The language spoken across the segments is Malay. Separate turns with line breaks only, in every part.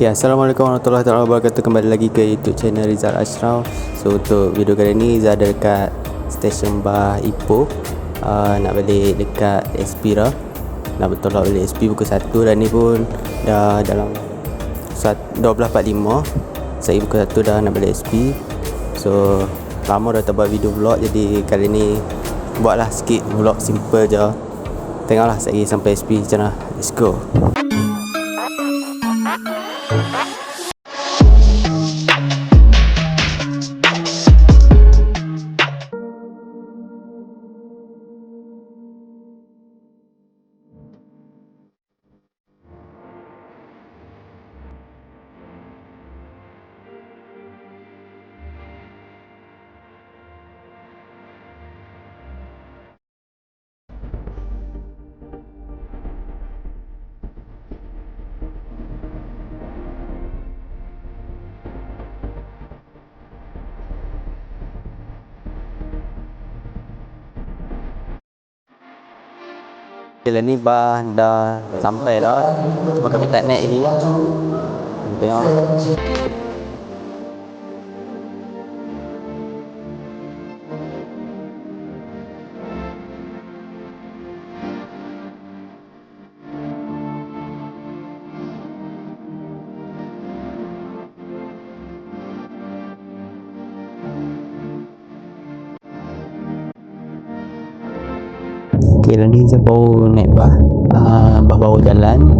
Okay, Assalamualaikum warahmatullahi wabarakatuh. Kembali lagi ke YouTube channel Rizal Ashraf. So untuk video kali ni Zah ada dekat stesen bah Ipoh. Uh, Nak balik dekat SP dah Nak bertolak balik SP pukul 1 Dan ni pun dah dalam 12.45 Saya pukul 1 dah nak balik SP So lama dah tak buat video vlog Jadi kali ni buatlah sikit vlog simple je. Tengoklah saya sampai SP macam mana. Let's go Ha ha ha! Bila dah sampai dah. Cuma kami tak naik ni Tengok Okay, ni saya baru naik bah uh, Bah baru jalan.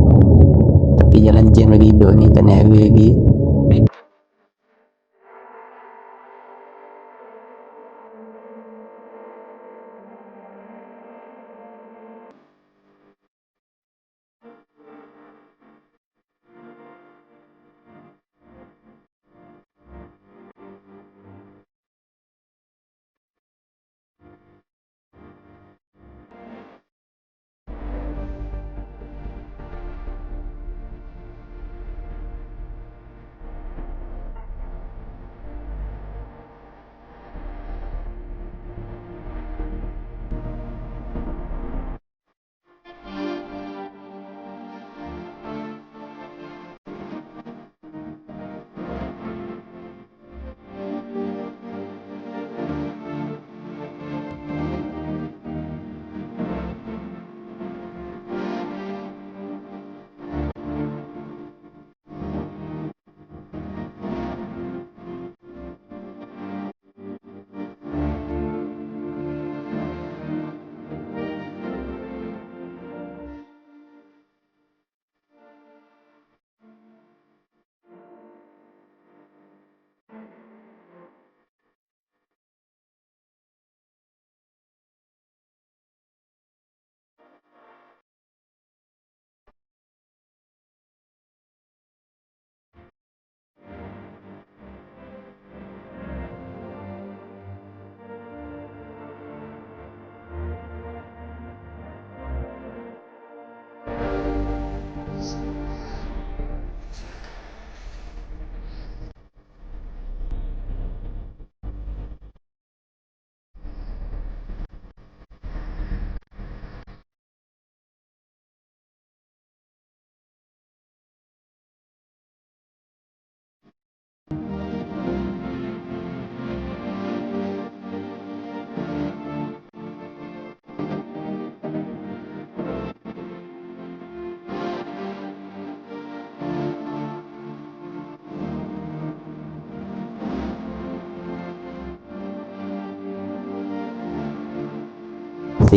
Tapi jalan jam lagi duduk ni tak naik lagi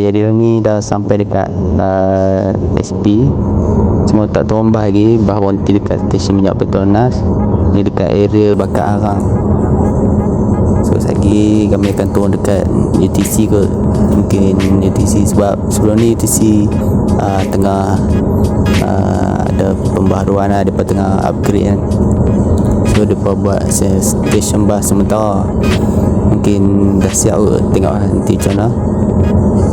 Jadi ni dah sampai dekat uh, SP Cuma tak turun bah lagi. Bah berhenti dekat stesen minyak Petronas. Ni dekat area bakar arang. So lagi kami akan turun dekat UTC kot. Mungkin UTC sebab sebelum ni UTC uh, tengah uh, ada pembaharuan lah. Dia tengah upgrade kan. So dia buat stesen bas sementara. Mungkin dah siap kot tengok nanti macam mana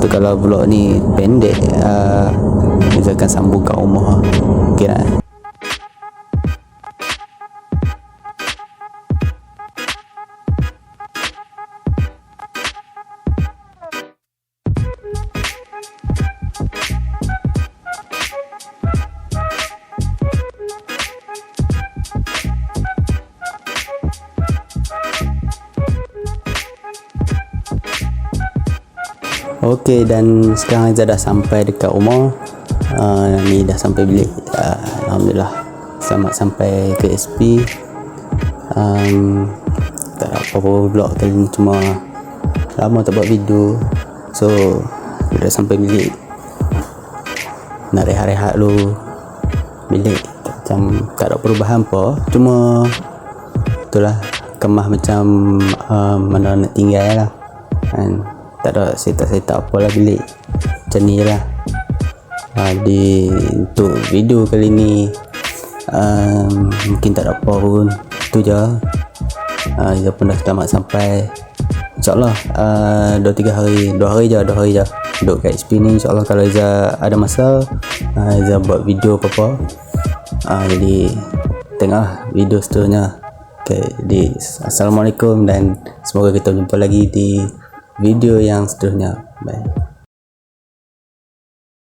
tu kalau vlog ni pendek uh, misalkan sambung kat rumah. Ok lah Okey dan sekarang Izzah dah sampai dekat rumah. Uh, Ni dah sampai bilik. Uh, Alhamdulillah Selamat sampai ke SP um, Tak ada apa-apa vlog kali ni Cuma Lama tak buat video. So Dah sampai bilik. Nak rehat-rehat dulu. Bilik Macam Tak ada perubahan apa. Cuma Itulah Kemah macam uh, Mana nak tinggal lah kan tak ada setup-setup apa lah bilik macam ni lah. Uh, di untuk video kali ni um, mungkin tak ada apa pun. Tu je. Uh, Izzah pun dah tamat sampai. InsyaAllah uh, 2-3 hari 2 hari je 2 hari je duduk kat XP ni. InsyaAllah kalau Izzah ada masa uh, Izzah buat video apa-apa uh, jadi tengah video seterusnya. Okay, di Assalamualaikum dan semoga kita jumpa lagi di video yang seterusnya. Bye